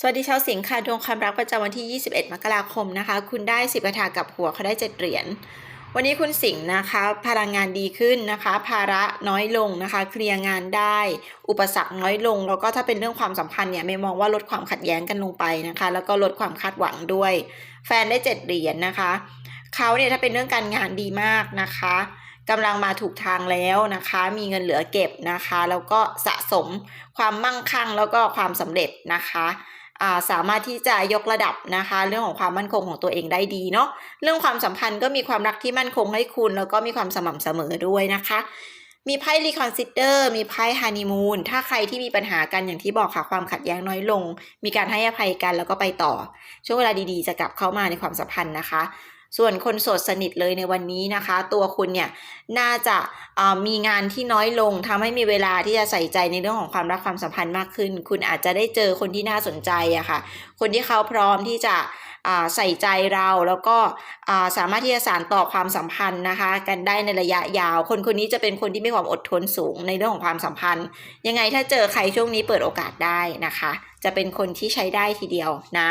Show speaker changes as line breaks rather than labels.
สวัสดีชาวสิงค์ค่ะดวงความรักประจำวันที่ 21 มกราคมนะคะ คุณได้สิบคาถากับหัวเขาได้เจ็ดเหรียญวันนี้คุณสิงห์นะคะพลังงานดีขึ้นนะคะ ภาระน้อยลงนะคะ เคลียร์งานได้ อุปสรรคน้อยลง แล้วก็ถ้าเป็นเรื่องความสัมพันธ์เนี่ยไม่มองว่าลดความขัดแย้งกันลงไปนะคะ แล้วก็ลดความคาดหวังด้วย แฟนได้เจ็ดเหรียญนะคะเขาเนี่ยถ้าเป็นเรื่องการงานดีมากนะคะกำลังมาถูกทางแล้วนะคะ มีเงินเหลือเก็บนะคะ แล้วก็สะสมความมั่งคั่งแล้วก็ความสำเร็จนะคะ สามารถที่จะยกระดับนะคะ เรื่องของความมั่นคงของตัวเองได้ดีเนาะเรื่องความสัมพันธ์ก็มีความรักที่มั่นคงให้คุณ แล้วก็มีความสม่ำเสมอด้วยนะคะ มีไพ่รีคอนซิเดอร์มีไพ่ฮันนีมูนถ้าใครที่มีปัญหากันอย่างที่บอกค่ะความขัดแย้งน้อยลง มีการให้อภัยกันแล้วก็ไปต่อ ช่วงเวลาดีๆ จะกลับเข้ามาในความสัมพันธ์นะคะ ส่วนคนโสดสนิทเลยในวันนี้นะคะ ตัวคุณเนี่ยน่าจะมีงานที่น้อยลงทำให้มีเวลาที่จะใส่ใจในเรื่องของความรักความสัมพันธ์มากขึ้น คุณอาจจะได้เจอคนที่น่าสนใจอะค่ะ คนที่เขาพร้อมที่จะใส่ใจเราแล้วก็าสามารถที่จะสานต่อความสัมพันธ์นะคะ กันได้ในระยะยาว คนคนนี้จะเป็นคนที่มีความอดทนสูงในเรื่องของความสัมพันธ์ ยังไงถ้าเจอใครช่วงนี้เปิดโอกาสได้นะคะ จะเป็นคนที่ใช้ได้ทีเดียวนะ